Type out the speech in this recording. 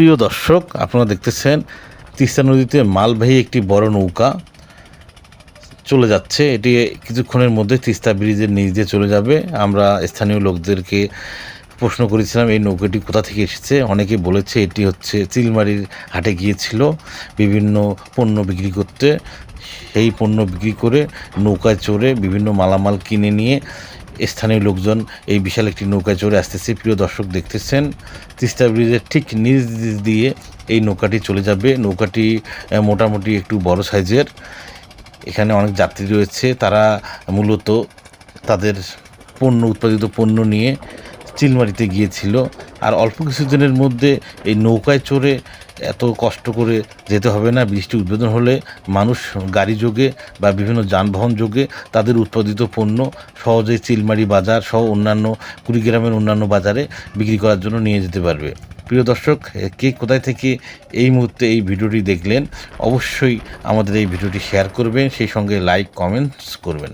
প্রিয় দর্শক, আপনারা দেখতেছেন তিস্তা নদীতে মালবাহী একটি বড় নৌকা চলে যাচ্ছে। এটি কিছুক্ষণের মধ্যে তিস্তা ব্রিজের নিচ দিয়ে চলে যাবে। আমরা স্থানীয় লোকদেরকে প্রশ্ন করেছিলাম, এই নৌকাটি কোথা থেকে এসেছে? অনেকে বলেছে এটি হচ্ছে চিলমারির হাটে গিয়েছিল বিভিন্ন পণ্য বিক্রি করতে। সেই পণ্য বিক্রি করে নৌকায় চড়ে বিভিন্ন মালামাল কিনে নিয়ে স্থানীয় লোকজন এই বিশাল একটি নৌকায় চড়ে আসতেছে। প্রিয় দর্শক দেখতেছেন, তিস্তা ব্রিজের ঠিক নিজ দিয়ে এই নৌকাটি চলে যাবে। নৌকাটি মোটামুটি একটু বড় সাইজের। এখানে অনেক যাত্রী রয়েছে। তারা মূলত তাদের পণ্য, উৎপাদিত পণ্য নিয়ে চিলমারিতে গিয়েছিল। আর অল্প কিছুদিনের মধ্যে এই নৌকায় চড়ে এত কষ্ট করে যেতে হবে না। বৃষ্টি উদ্বোধন হলে মানুষ গাড়ি যোগে বা বিভিন্ন যানবাহন যোগে তাদের উৎপাদিত পণ্য সহজেই চিলমারি বাজার সহ অন্যান্য কুড়িগ্রামের অন্যান্য বাজারে বিক্রি করার জন্য নিয়ে যেতে পারবে। প্রিয় দর্শক, কে কোথায় থেকে এই মুহূর্তে এই ভিডিওটি দেখলেন, অবশ্যই আমাদের এই ভিডিওটি শেয়ার করবেন, সেই সঙ্গে লাইক, কমেন্টস করবেন।